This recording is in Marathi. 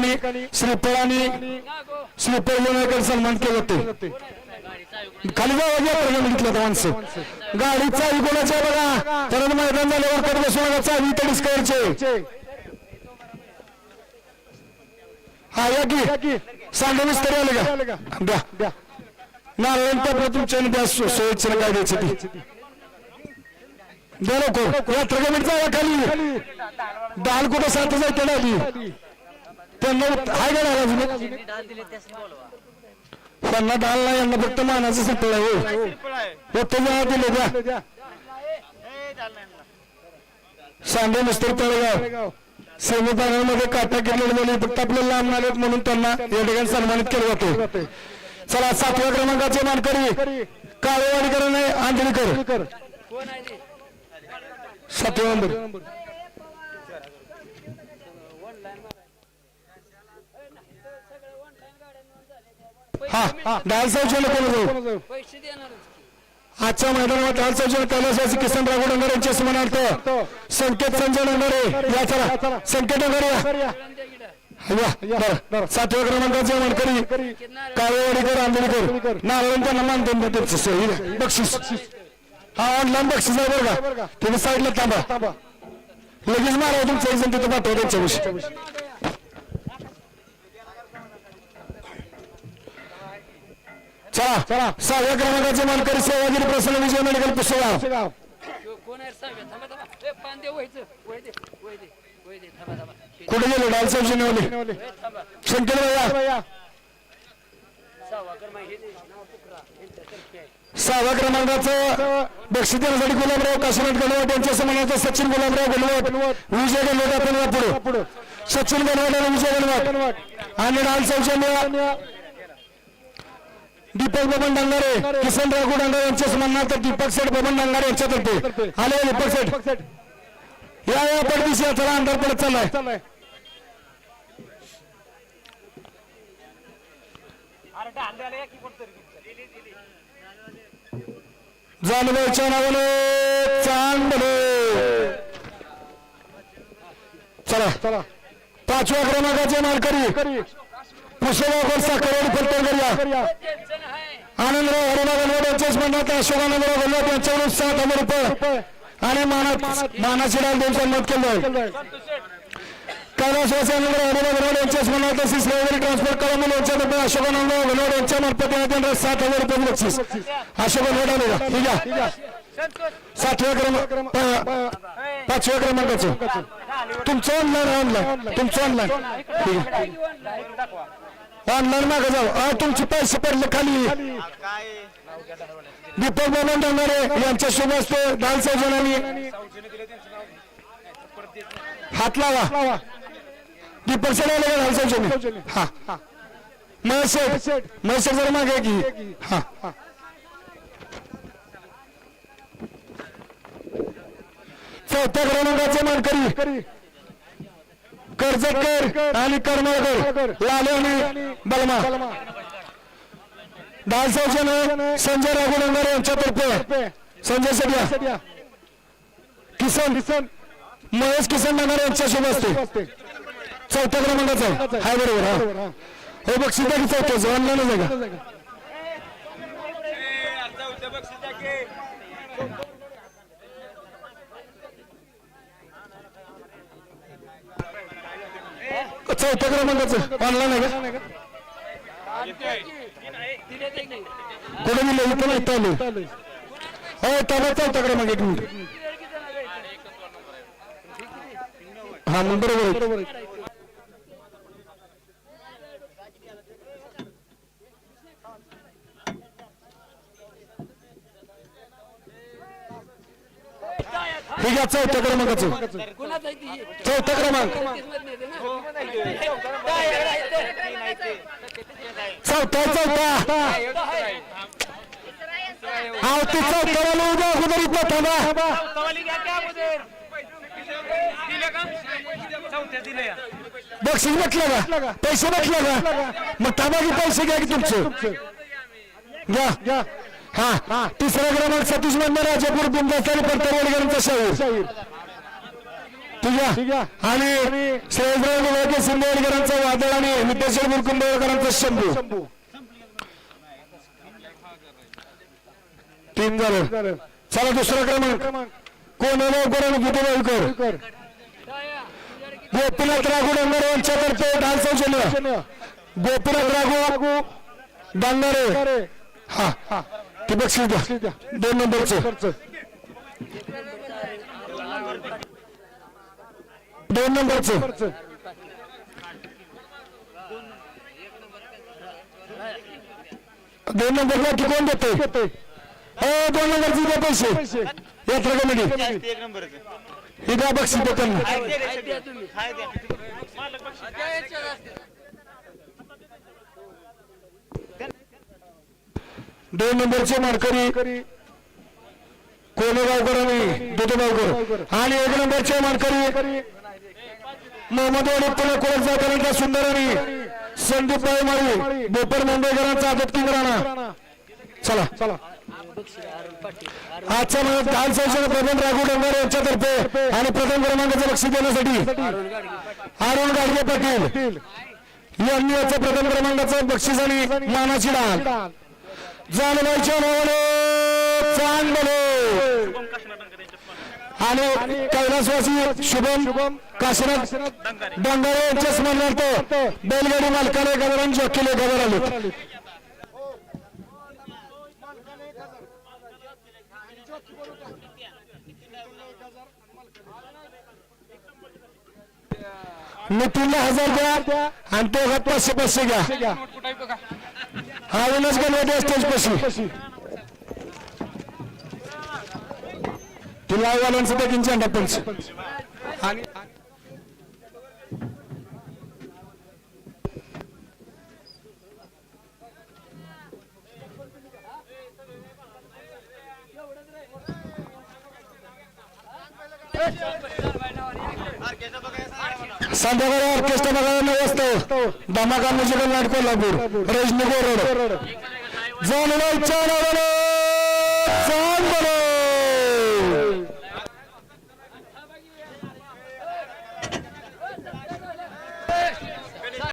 ठिकाणी श्रीफळाने श्रीफळ विनायकर सन्मान केले होते. खाली जाऊ या प्रगती माणसं. गाडी चावी कोणाची बघा. परत मैदान झाल्यावर कर बसू चावी तडीस करायचे हा या की. सांगा मिस्त्री आले का द्या. नारायण त्या तुमच्या द्या सो- सोयीची काय द्यायची ती. द्या नको यात्रा कमिटी खाली. दाल कुठं साथ जायचं आली त्यांना हाय का त्यांना डाल नाही यांना फक्त मानाचं संपलं आहे हो. फक्त जा दिले द्या सांडे मिस्टर तळेगाव. सेमीफायनल काटा केलेले मुली फक्त आपल्याला लांब आलेत म्हणून त्यांना या ठिकाणी सन्मानित केलं जातो. चला सातव्या क्रमांकाचे मानकरी काळेवाडीकर नाही आंधळीकर. सातव्या नंबर. हा हा डाल साहेब कोण पैसे देणारच आजच्या मैदानात डाल साहेब कैलासवासी किसन राघव डोंगर यांच्या समनार्थ संकेत संजय डोंगरे. या चला. संकेत डोंगरे या. सातव्या क्रमांकाचे मानकरी काळेवाडीकर आंबेडकर. नारायण त्यांना मानतो ना त्यांचं सोयी द्या. बक्षीस. हा ऑनलाईन बक्षीस आहे बरं का? तुम्ही साईडला थांबा. लगेच मारा तुमचं एक जण तिथं पाठवा त्यांच्याविषयी चला चला. सहाव्या क्रमांकाचे मानकरी सेवागिरी प्रसन्न विजय मेडिकल हे कुठे गेले? डाल साहेब शिनेवले शंकर भैया सहाव्या क्रमांकाचं बक्षीस देण्यासाठी गुलाबराव काशीनाथ गणवट यांच्या समानाचं सचिन गुलाबराव गणवट विजय गणवट आपण पुढे सचिन गणवट आणि विजय गणवट आणि डाल साहेब दीपक बबन डांगारे किसन राघू डांगारे यांच्या समानात दीपक सेठ बबन डांगारे यांच्यातर्फे. आले दीपक सेठ या या पडदिशी चला अंधार पडत चाललाय. जानबाईच्या नावाने चांदले चला. चला. पाचव्या क्रमांकाचे मालकरी कुशलागर साखरवाडी फलटण करूया. आनंदराव हरिणा गणवट यांच्याच म्हणण्यात अशोकानंदराव गणवट यांच्याकडून सात हजार रुपये आणि मानस मानाची डाल दोनशे मत केलं कैलासवासी आनंदराव हरिणा गणवट यांच्याच म्हणण्यात सिस्लेवरी ट्रान्सपोर्ट करा यांच्यातर्फे अशोकानंदराव गणवट यांच्या मार्फत देण्यात सात हजार रुपये बक्षीस अशोक आले का ठीक आहे. सातव्या क्रमांक पाचव्या क्रमांकाचं. तुमचं ऑनलाईन ऑनलाईन तुमचं ऑनलाईन ठीक आहे. ऑनलाईन मागे जाऊ. हा तुमचे पैसे पडले खाली. दीपक बाबा डांगारे यांच्या शुभ असते दाल सजनानी हात लावा. दीपक सर आले दाल सजनी हा. महेश शेठ. महेश शेठ. जरा मागे की हा. चौथ्या क्रमांकाचे मानकरी. कर्जकर आणि करमळकर लाले आणि बलमा. दाल सौजन संजय राघुनंदर यांच्यातर्फे संजय सडिया. किसन. किसन महेश किसन नगर यांच्या शुभ असते चौथ्या क्रमांकाचा. हाय बरोबर हा. हो बक्षीस द्या की चौथ्याचं ऑनलाईनच आहे का. चौथ्या क्रमांकाचं ऑनलाईन आहे का? कुठे दिलं इथं नाही इथं आलं. हो त्याला चौथ्या क्रमांक एक मिनिट. हा मग बरोबर ठीक आहे चौथ्या क्रमांकाचं. चौथा क्रमांक? चौथा चौथा. हा ते चौथ्याला उद्या अगोदर इथं थांबा. बक्षीस भेटलं का? पैसे भेटलं का? मग थांबा की पैसे घ्या की तुमचे. घ्या घ्या. हा हा. तिसरा क्रमांक सतीश मंदिर राजापूर बिंदास्तानी परतवाडकरांचा शाहीर ठीक आहे? आणि श्रेयसराव विभागे सिंदेवाडकरांचा वादळ आणि विद्याशर मुरकुंबळकरांचा शंभू. तीन झालं. चला दुसरा क्रमांक. कोण आहे लवकर आणि किती किती- गोपीनाथ राघू डांगरे यांच्यातर्फे ढाल सौजन्य. गोपीनाथ राघू डांगरे. हा. हा. ते बक्षीस द्या दोन नंबरचं दोन नंबरचं दोन नंबरला की कोण देते हो दोन नंबरचे द्या पैसे यात्रा कमिटी एक नंबरच हे द्या बक्षीस देताना काय द्या तुम्ही हाय द्या द्या याच्यात असते. दोन नंबरचे मानकरी. कोलेगावकर आणि दुधगावकर आणि एक नंबरचे मानकरी. मोहम्मदवाडी पुणे कोळस जाताना सुंदर आणि संदीप माळी बोपर मुंबईकरांचा आदत किंग राणा चला. चला. आजच्या महिन्यात ढाल संचालक प्रबंध राघू डोंगर यांच्यातर्फे आणि प्रथम क्रमांकाचं बक्षीस देण्यासाठी अरुण गाडगे पाटील अरुण गाडगे पाटील. यांनी याचं प्रथम क्रमांकाचं बक्षीस आणि मानाची डाल. जानबाईच्या नावाने चांगले आणि कैलासवासी शुभम काशीनाथ डंगारे यांच्या स्मरणार्थ बैलगाडी मालकाने गवरान जॉकीले गवर आले. नितीनला हजार द्या आणि तो पाचशे पाचशे घ्या. हा विलास गणपती स्टेज पशी. तिला वालांचं देखील झेंडा पंच आणि संध्याकाळी ऑर्केस्ट्रा बघायला नऊ वाजता धमाका म्युझिकल नाईट कोल्हापूर. रजनी गोरड जाणवायच्या